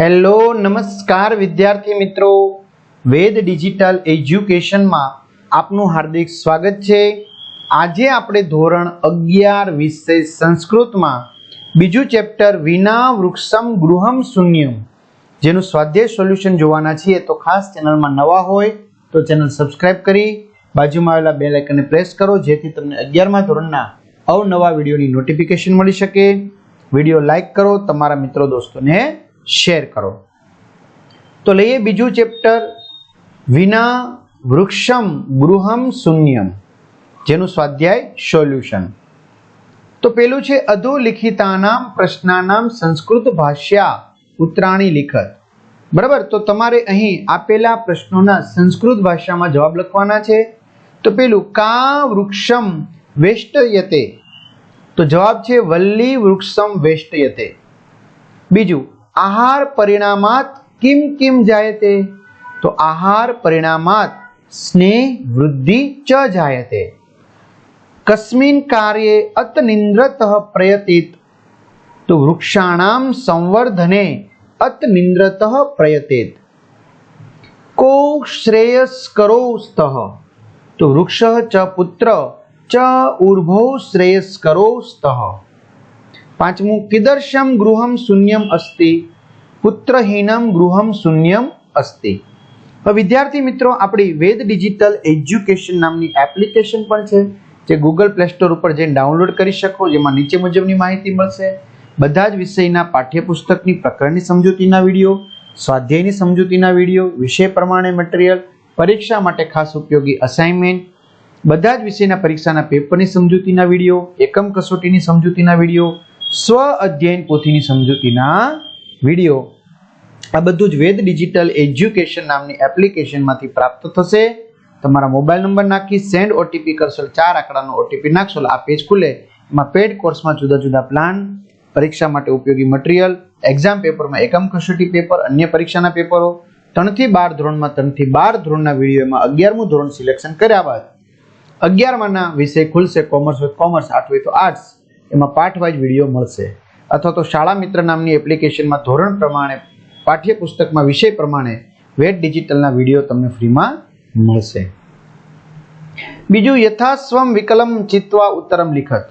Hello, નમસ્કાર વિદ્યાર્થી મિત્રો. વેદ ડિજિટલ એજ્યુકેશનમાં આપનું હાર્દિક સ્વાગત છે. આજે આપણે ધોરણ અગિયાર વિષય સંસ્કૃતમાં બીજું ચેપ્ટર વિના વૃક્ષમ ગૃહમ શૂન્યમ, જેનું સ્વાધ્યાય સોલ્યુશન જોવાના છીએ. તો ખાસ ચેનલમાં નવા હોય તો ચેનલ સબસ્ક્રાઇબ કરી, બાજુમાં આવેલા બે આઇકનને પ્રેસ કરો, જેથી તમને અગિયારમા ધોરણના અવનવા વિડીયોની નોટિફિકેશન મળી શકે. વીડિયો લાઇક કરો, તમારા મિત્રો દોસ્તોને શેર કરો. તો લઈએ બીજું ચેપ્ટર, વિના વૃક્ષમ ગૃહમ શૂન્યમ, જેનું સ્વાધ્યાય સોલ્યુશન. તો પેલું છે અધોલિખિતાનામ પ્રશ્નાનામ સંસ્કૃત ભાષ્યા ઉત્તરાણી લિખત. બરાબર? તો તમારે અહીં આપેલા પ્રશ્નોના સંસ્કૃત ભાષામાં જવાબ લખવાના છે. તો પેલું, કા વૃક્ષમ વેષ્ટયતે? તો જવાબ છે, વલ્લી વૃક્ષમ વેષ્ટયતે. બીજું આહાર પરિણામાત કિમ કિમ જાયતે તો? આહાર પરિણામાત સ્નેહ વૃદ્ધિ ચ જાયતે કસ્મિન કાર્યે અતનિંદ્રતઃ પ્રયતિત. તો વૃક્ષાણામ સંવર્ધને અતનિંદ્રતઃ પ્રયતિત. કો શ્રેયસ્કરો સ્તઃ. તો વૃક્ષ ચ પુત્ર, ચ ઉર્ભો શ્રેયસ્કરો સ્તઃ. પાંચમું કિદર્શમ ગૃહમ શૂન્યમ અસ્તિ. પુત્રહીનમ ગૃહમ શૂન્યમ અસ્તિ. વિદ્યાર્થી મિત્રો, આપણી વેદ ડિજિટલ એજ્યુકેશન નામની એપ્લિકેશન પણ છે, જે ગૂગલ પ્લે સ્ટોર ઉપર જઈને ડાઉનલોડ કરી શકો, જેમાં નીચે મુજબની માહિતી મળશે. બધા જ વિષયના પાઠ્યપુસ્તકની પ્રકરણની સમજૂતીના વીડિયો, સ્વાધ્યાયની સમજૂતીના વીડિયો, વિષય પ્રમાણે મટીરિયલ પરીક્ષા માટે ખાસ ઉપયોગી અસાઇનમેન્ટ બધા જ વિષયના પરીક્ષાના પેપરની સમજૂતીના વીડિયો, એકમ કસોટીની સમજૂતીના વીડિયો, સ્વ અધ્યયન પોથીની સમજૂતીના વીડિયો, આ બધું જ વેદ ડિજિટલ એજ્યુકેશન નામની એપ્લિકેશનમાંથી પ્રાપ્ત થશે. તમારા મોબાઈલ નંબર નાખી સેન્ડ ઓટીપી કરશો, ચાર આંકડાનો ઓટીપી નાખશો આ પેજ ખુલે. એમાં પેડ કોર્સમાં જુદા જુદા પ્લાન, પરીક્ષા માટે ઉપયોગી મટીરિયલ, એક્ઝામ પેપરમાં એકમ કસોટી પેપર, અન્ય પરીક્ષાના પેપરો, ત્રણથી બાર ધોરણમાં ત્રણથી બાર ધોરણના વિડીયોમાં અગિયારમું ધોરણ સિલેક્શન કર્યા બાદ, અગિયારમાંના વિષય ખુલશે, કોમર્સ હોય, કોમર્સ, આર્ટ હોય, તો આર્ટ્સ, એમાં પાઠ વાઇઝ વીડિયો મળશે. અથવા તો શાળા મિત્ર નામની એપ્લિકેશનમાં ધોરણ પ્રમાણે, પાઠ્યપુસ્તકમાં વિષય પ્રમાણે વેટ ડિજિટલના વીડિયો તમને ફ્રીમાં મળશે. બીજું, યથાસ્વમ વિકલમ ચિત્વા ઉત્તરમ લિખત.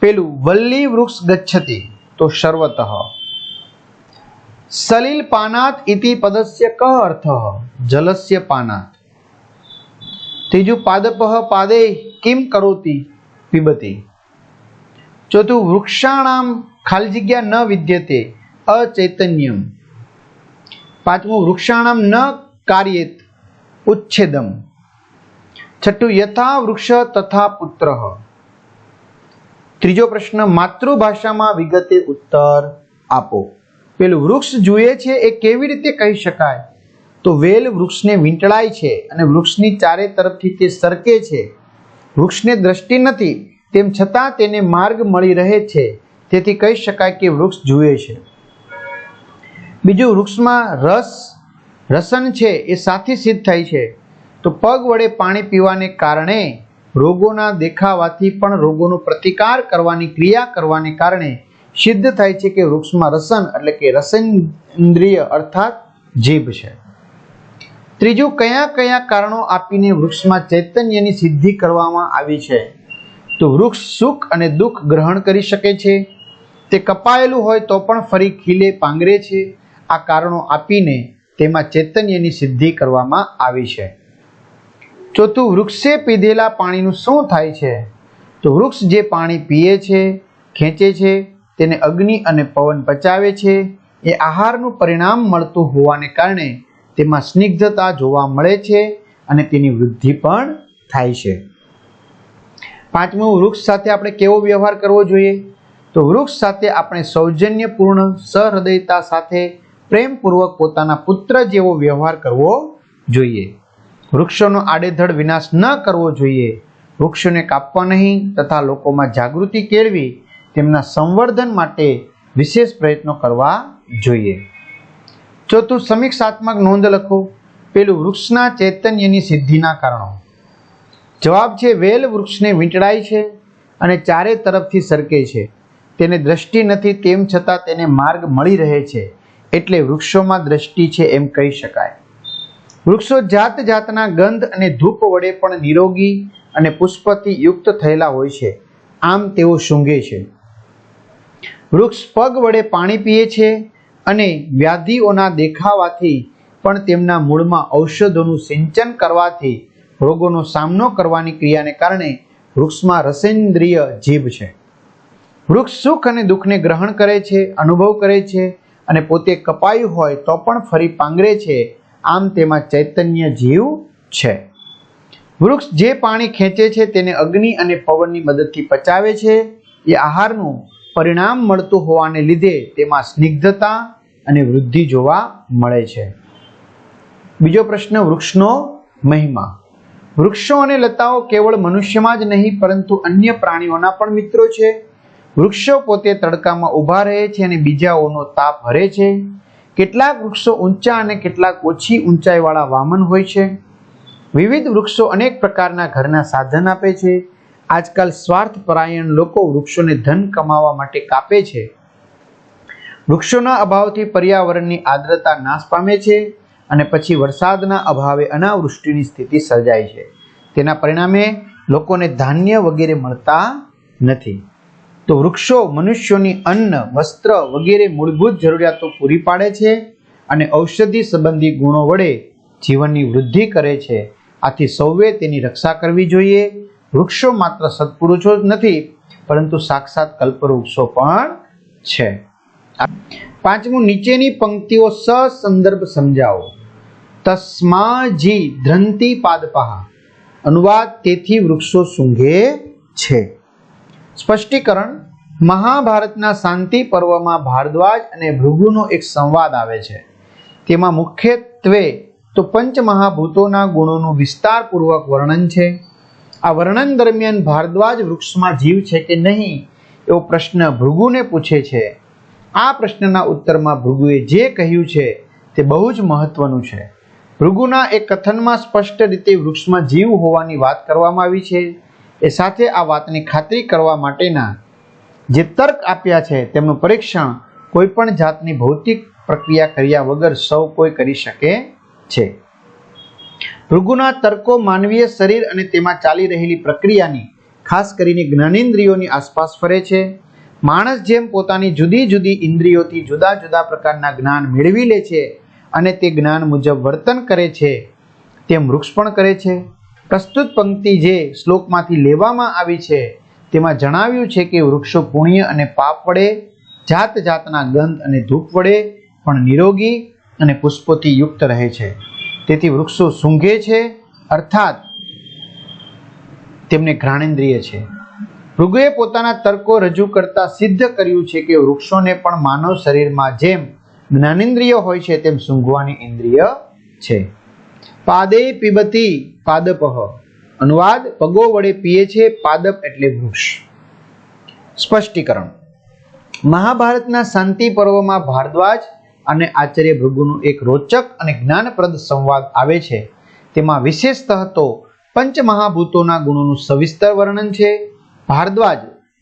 પેલું, વલ્લી વૃક્ષ ગચ્છતિ, તો સર્વતઃ સલિલ પાનાત ઇતિ પદસ્ય ક અર્થ, જલસ્ય પાનાત. ત્રીજું, પાદપઃ પાદે કિમ કરોતી, પીબતી. ચોથું, વૃક્ષાણામ ખાલી જગ્યા ન વિદ્યતે અચૈતન્યમ. પાંચમું, વૃક્ષાણમ ન કાર્યેત ઉચ્છેદમ. છઠ્ઠું, યથા વૃક્ષ તથા પુત્ર. ત્રીજો પ્રશ્ન, માતૃભાષામાં વિગતે ઉત્તર આપો. પેલું, વૃક્ષ જુએ છે એ કેવી રીતે કહી શકાય? તો વેલ વૃક્ષને વીંટળાય છે અને વૃક્ષની ચારે તરફથી તે સરકે છે. વૃક્ષને દ્રષ્ટિ નથી, તેમ છતાં તેને માર્ગ મળી રહે છે. તેથી કહી શકાય કે વૃક્ષ જુએ છે. બીજું, વૃક્ષમાં રસ, રસન છે એ સાથી સિદ્ધ થાય છે. તો પગ વડે પાણી પીવાને કારણે રોગોના દેખાવાથી પણ રોગોનો પ્રતિકાર કરવાની ક્રિયા કરવાને કારણે સિદ્ધ થાય છે કે વૃક્ષમાં રસન એટલે કે રસેન્દ્રિય અર્થાત જીભ છે. ત્રીજું, કયા કયા કારણો આપીને વૃક્ષમાં ચૈતન્યની સિદ્ધિ કરવામાં આવી છે? તો વૃક્ષ સુખ અને દુઃખ ગ્રહણ કરી શકે છે. તે કપાયેલું હોય તો પણ ફરી ખીલે પાંગરે છે. આ કારણો આપીને તેમાં ચૈતન્યની સિદ્ધિ કરવામાં આવી છે. ચોથું, વૃક્ષે પીધેલા પાણીનું શું થાય છે? તો વૃક્ષ જે પાણી પીએ છે, ખેંચે છે, તેને અગ્નિ અને પવન પચાવે છે, એ આહારનું પરિણામ મળતું હોવાને કારણે તેમાં સ્નિગ્ધતા જોવા મળે છે અને તેની વૃદ્ધિ પણ થાય છે. પાંચમું, વૃક્ષ સાથે આપણે કેવો વ્યવહાર કરવો જોઈએ? તો વૃક્ષ સાથે આપણે સૌજન્યપૂર્ણ સહૃદયતા સાથે પ્રેમપૂર્વક પોતાના પુત્ર જેવો વ્યવહાર કરવો જોઈએ. વૃક્ષોનો આડેધડ વિનાશ ન કરવો જોઈએ. વૃક્ષોને કાપવા નહીં તથા લોકોમાં જાગૃતિ કેળવી તેમના સંવર્ધન માટે વિશેષ પ્રયત્નો કરવા જોઈએ. ચોથું, સમીક્ષાત્મક નોંધ લખો. પેલું, વૃક્ષના ચૈતન્યની સિદ્ધિના કારણો. જવાબ છે, વેલ વૃક્ષને વીંટળાય છે અને ચારે તરફથી સરકે છે. તેને દ્રષ્ટિ નથી, તેમ છતાં તેને માર્ગ મળી રહે છે. એટલે વૃક્ષોમાં દ્રષ્ટિ છે એમ કહી શકાય. વૃક્ષો જાત જાતના ગંધ અને ધૂપ વડે પણ નિરોગી અને પુષ્પથી યુક્ત થયેલા હોય છે. આમ તેઓ શૂંઘે છે. વૃક્ષ પગ વડે પાણી પીએ છે અને વ્યાધિઓના દેખાવાથી પણ તેમના મૂળમાં ઔષધોનું સિંચન કરવાથી રોગોનો સામનો કરવાની ક્રિયાને કારણે વૃક્ષમાં રસેન્દ્રિય જીભ છે. વૃક્ષ સુખ અને દુઃખને ગ્રહણ કરે છે, અનુભવ કરે છે અને પોતે કપાયું હોય તો પણ ફરી પાંગરે છે. આમ તેમાં ચૈતન્ય જીવ છે. વૃક્ષ જે પાણી ખેંચે છે તેને અગ્નિ અને પવનની મદદથી પચાવે છે. એ આહારનું પરિણામ મળતું હોવાને લીધે તેમાં સ્નિગ્ધતા અને વૃદ્ધિ જોવા મળે છે. બીજો પ્રશ્ન, વૃક્ષનો મહિમા. વૃક્ષો અને લતાઓ કેવળ મનુષ્યમાં જ નહીં, પરંતુ અન્ય પ્રાણીઓના પણ મિત્રો છે. વૃક્ષો પોતે તડકામાં ઊભા રહે છે અને બીજાઓનો તાપ હરે છે? કેટલાક વૃક્ષો ઊંચા અને કેટલાક ઓછી ઊંચાઈવાળા વામન હોય છે? વિવિધ વૃક્ષો અનેક પ્રકારના ઘરના સાધન આપે છે. આજકાલ સ્વાર્થપરાયણ લોકો વૃક્ષોને ધન કમાવા માટે કાપે છે. વૃક્ષોના અભાવથી પર્યાવરણની આર્દ્રતા નાશ પામે છે અને પછી વરસાદના અભાવે અનાવૃષ્ટિની સ્થિતિ સર્જાય છે. તેના પરિણામે લોકોને ધાન્ય વગેરે મળતા નથી. તો વૃક્ષો મનુષ્યોની અન્ન, વસ્ત્ર વગેરે મૂળભૂત જરૂરિયાતો પૂરી પાડે છે અને ઔષધિ સંબંધી ગુણો વડે જીવનની વૃદ્ધિ કરે છે. આથી સૌએ તેની રક્ષા કરવી જોઈએ. વૃક્ષો માત્ર સત્પુરુષો જ નથી, પરંતુ સાક્ષાત કલ્પવૃક્ષો પણ છે. પાંચમું, નીચેની પંક્તિઓ સસંદર્ભ સમજાવો. તસ્માજી ધ્રંતિ પાદપહા અનુવાદ તેથી વૃક્ષો સૂંઘે છે. સ્પષ્ટીકરણ, મહાભારતના શાંતિ પર્વમાં ભારદ્વાજ અને ભૃગુનો એક સંવાદ આવે છે. તેમાં મુખ્યત્વે તો પંચમહાભૂતોના ગુણોનું વિસ્તારપૂર્વક વર્ણન છે. આ વર્ણન દરમિયાન ભારદ્વાજ વૃક્ષમાં જીવ છે કે નહીં, એવો પ્રશ્ન ભૃગુને પૂછે છે. આ પ્રશ્નના ઉત્તરમાં ભૃગુએ જે કહ્યું છે તે બહુ જ મહત્વનું છે. ભૃગુના એક કથનમાં સ્પષ્ટ રીતે વૃક્ષમાં જીવ હોવાની વાત કરવામાં આવી છે. એ સાથે આ વાતની ખાતરી કરવા માટેના જે તર્ક આપ્યા છે, તેમનું પરીક્ષણ કોઈ પણ જાતની ભૌતિક પ્રક્રિયા કર્યા વગર સૌ કોઈ કરી શકે છે. ભૃગુના તર્કો માનવીય શરીર અને તેમાં ચાલી રહેલી પ્રક્રિયાની, ખાસ કરીને જ્ઞાનેન્દ્રિયોની આસપાસ ફરે છે. માણસ જેમ પોતાની જુદી જુદી ઇન્દ્રિયોથી જુદા જુદા પ્રકારના જ્ઞાન મેળવી લે છે અને તે જ્ઞાન મુજબ વર્તન કરે છે, તેમ વૃક્ષ પણ કરે છે. પ્રસ્તુત પંક્તિ જે શ્લોકમાંથી લેવામાં આવી છે, તેમાં જણાવ્યું છે કે વૃક્ષો પુણ્ય અને પાપ વડે, જાત જાતના ગંધ અને ધૂપ વડે પણ નિરોગી અને પુષ્પોથી યુક્ત રહે છે. તેથી વૃક્ષો સૂંઘે છે, અર્થાત તેમને ઘ્રાણેન્દ્રિય છે. ભૃગુએ પોતાના તર્કો રજૂ કરતા સિદ્ધ કર્યું છે કે વૃક્ષોને પણ માનવ શરીરમાં જેમ જ્ઞાનેન્દ્રિય હોય છે, તેમ સૂંઘવાની ઇન્દ્રિય છે. પાદે પીબતી પાદપહ અનુવાદ, પગો વડે પીએ છે પાદપ એટલે વૃક્ષ. સ્પષ્ટીકરણ. મહાભારતના શાંતિ પર્વમાં ભારદ્વાજ અને આચાર્ય ભૃગુનું એક રોચક અને જ્ઞાનપ્રદ સંવાદ આવે છે. તેમાં વિશેષતઃ તો પંચમહાભૂતોના ગુણોનું સવિસ્તર વર્ણન છે. ભારદ્વાજ,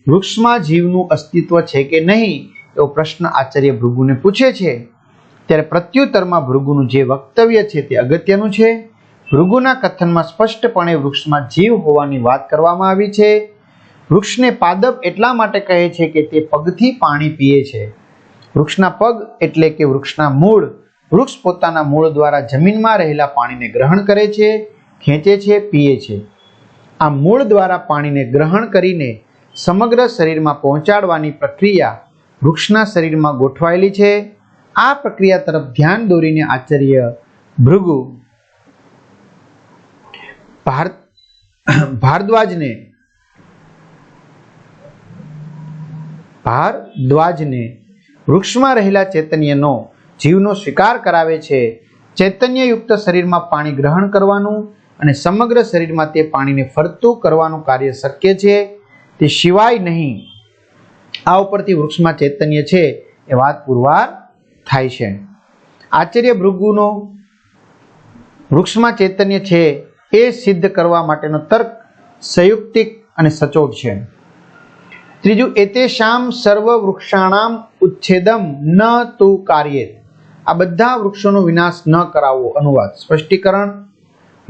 વૃક્ષમાં જીવનું અસ્તિત્વ છે કે નહીં, એવો પ્રશ્ન આચાર્ય ભૃગુને પૂછે છે. ત્યારે પ્રત્યુત્તરમાં ભૃગુનું જે વક્તવ્ય છે તે અગત્યનું છે. ભૃગુના કથનમાં સ્પષ્ટપણે વૃક્ષમાં જીવ હોવાની વાત કરવામાં આવી છે. વૃક્ષને પાદપ એટલા માટે કહે છે કે તે પગથી પાણી પીએ છે. વૃક્ષના પગ એટલે કે વૃક્ષના મૂળ, વૃક્ષ પોતાના મૂળ દ્વારા જમીનમાં રહેલા પાણીને ગ્રહણ કરે છે, ખેંચે છે, પીએ છે. આ મૂળ દ્વારા પાણીને ગ્રહણ કરીને સમગ્ર શરીરમાં પહોંચાડવાની પ્રક્રિયા વૃક્ષના શરીરમાં ગોઠવાયેલી છે. આ પ્રક્રિયા તરફ ધ્યાન દોરીને આચાર્ય ભૃગુ ભાર, ભારદ્વાજને ભારદ્વાજને વૃક્ષમાં રહેલા ચૈતન્યનો, જીવનો સ્વીકાર કરાવે છે. ચૈતન્યયુક્ત શરીરમાં પાણી ગ્રહણ કરવાનું અને સમગ્ર શરીરમાં તે પાણીને ફરતું કરવાનું કાર્ય શક્ય છે. તે સિવાય નહીં. આ ઉપરથી વૃક્ષમાં ચૈતન્ય છે એ વાત પુરવાર થાય છે. આચાર્ય ભૃગુનો વૃક્ષમાં ચૈતન્ય છે એ સિદ્ધ કરવા માટેનો તર્ક સંયુક્તિક અને સચોટ છે. ત્રીજું એતેશામ સર્વ વૃક્ષાણામ ઉચ્છેદમ ન તુ કાર્યે આ બધા વૃક્ષોનો વિનાશ ન કરાવવો અનુવાદ. સ્પષ્ટીકરણ,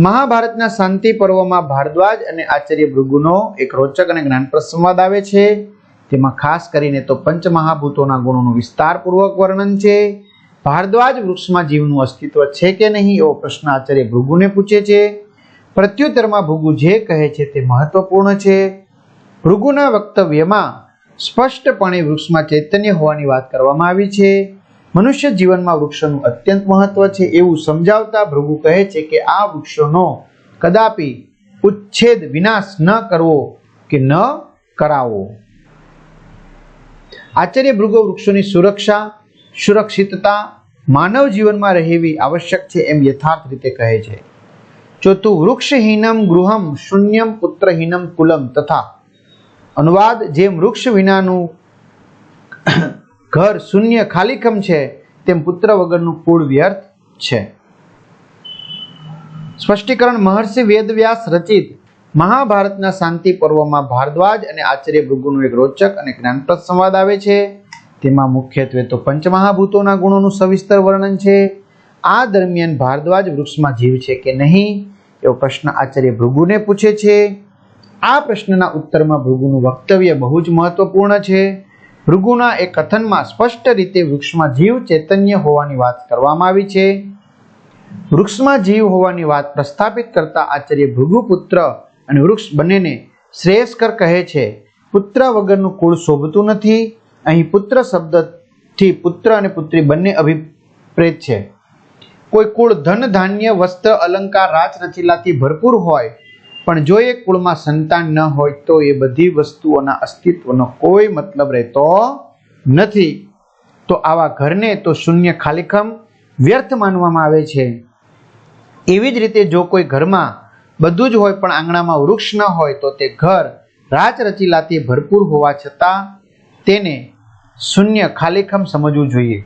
મહાભારતના શાંતિ પર્વમાં ભારદ્વાજ અને આચાર્ય ભૃગુનો એક રોચક અને જ્ઞાનપ્રદ સંવાદ આવે છે. તેમાં ખાસ કરીને તો પંચમહાભૂતોના ગુણોનું વિસ્તારપૂર્વક વર્ણન છે. ભારદ્વાજ વૃક્ષમાં જીવનું અસ્તિત્વ છે કે નહીં, એવો પ્રશ્ન આચાર્ય ભૃગુને પૂછે છે. પ્રત્યુત્તરમાં ભૃગુ જે કહે છે તે મહત્વપૂર્ણ છે. ભૃગુના વક્તવ્યમાં સ્પષ્ટપણે વૃક્ષમાં ચૈતન્ય હોવાની વાત કરવામાં આવી છે. મનુષ્ય જીવનમાં વૃક્ષોનું અત્યંત મહત્વ છે. એવું સમજાવતા ભૃગુ કહે છે કે આ વૃક્ષોનો કદાપી ઉચ્છેદ વિનાશ ન કરવો કે ન કરાવવો આચાર્ય ભૃગુ વૃક્ષોની સુરક્ષા, સુરક્ષિતતા, માનવ જીવનમાં રહેવી આવશ્યક છે એમ યથાર્થ રીતે કહે છે. ચોથું, વૃક્ષહીનમ ગૃહમ શૂન્યમ પુત્રહીનમ કુલમ તથા અનુવાદ જેમ વૃક્ષ વિનાનું ઘર શૂન્ય ખાલીખમ છે, તેમ પુત્ર વગરનું કુળ વ્યર્થ છે. સ્પષ્ટીકરણ, મહર્ષિ વેદવ્યાસ રચિત મહાભારતના શાંતિ પર્વમાં ભારદ્વાજ અને આચાર્ય ભૃગુનું એક રોચક અને જ્ઞાનપ્રદ સંવાદ આવે છે. તેમાં મુખ્યત્વે તો પંચમહાભૂતોના ગુણોનું સવિસ્તર વર્ણન છે. આ દરમિયાન ભારદ્વાજ વૃક્ષમાં જીવ છે કે નહીં? એવો પ્રશ્ન આચાર્ય ભૃગુને પૂછે છે. આ પ્રશ્નના ઉત્તરમાં ભૃગુનું વક્તવ્ય બહુ જ મહત્વપૂર્ણ છે. ભૃગુના એ કથનમાં સ્પષ્ટ રીતે વૃક્ષમાં જીવ ચૈતન્ય હોવાની વાત કરવામાં આવી છે. વૃક્ષમાં જીવ હોવાની વાત પ્રસ્થાપિત કરતા આચાર્ય ભૃગુ પુત્ર અને વૃક્ષ બંનેને શ્રેયસ્કર કહે છે. પુત્ર વગરનું કુળ શોભતું નથી. અહીં પુત્ર શબ્દથી પુત્ર અને પુત્રી બંને અભિપ્રેત છે. કોઈ કુળ ધન, ધાન્ય, વસ્ત્ર, અલંકાર રાચ રચીલાથી ભરપૂર હોય, પણ જો એ કુળમાં સંતાન ન હોય, તો એ બધી વસ્તુઓના અસ્તિત્વનો કોઈ મતલબ રહેતો નથી. તો આવા ઘરને તો શૂન્ય ખાલીખમ વ્યર્થ માનવામાં આવે છે. એવી જ રીતે જો કોઈ ઘરમાં બધું જ હોય પણ આંગણામાં વૃક્ષ ન હોય તો તે ઘર રાચ રચીલાથી ભરપૂર હોવા છતાં તેને શૂન્ય ખાલીખમ સમજવું જોઈએ.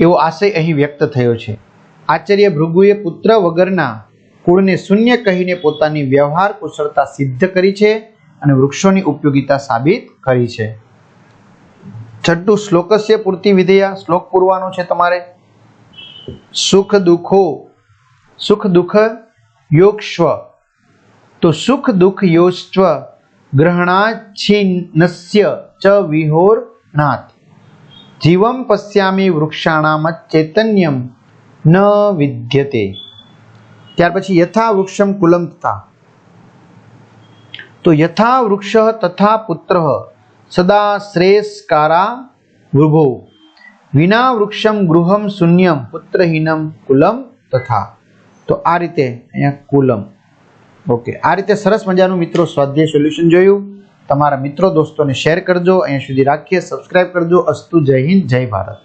એવો આશય અહીં વ્યક્ત થયો છે. આચાર્ય ભૃગુએ પુત્ર વગરના કુળને શૂન્ય કહીને પોતાની વ્યવહાર કુશળતા સિદ્ધ કરી છે અને વૃક્ષોની ઉપયોગિતા સાબિત કરી છે. છઠ્ઠું શ્લોકસ્ય પૂર્તિ વિધેયા. શ્લોક પૂરવાનો છે તમારે? સુખ દુઃખો, સુખ દુઃખ યોગસ્વ તો સુખ દુઃખ યોશ્વ ગ્રહણાચ્છિન્નસ્ય ચ વિહોરણાત જીવમ પશ્યામી વૃક્ષાણામ ચૈતન્યમ ન વિદ્યતે ત્યાર પછી યથા વૃક્ષમ કુલમ તથા તો યથા વૃક્ષ તથા પુત્ર સદા શ્રેયસ્કારા વૃભો વિના વૃક્ષમ ગૃહમ શૂન્યમ પુત્રહીનમ કુલમ તથા તો આ રીતે અહીંયા કુલમ. ઓકે આ રીતે સરસ મજાનું મિત્રો સ્વાધ્યાય સોલ્યુશન જોયું. તમારા મિત્રો, દોસ્તોને શેર કરજો. અહીંયા સુધી રાખીએ. સબસ્ક્રાઇબ કરજો. અસ્તુ જય હિન્દ, જય ભારત.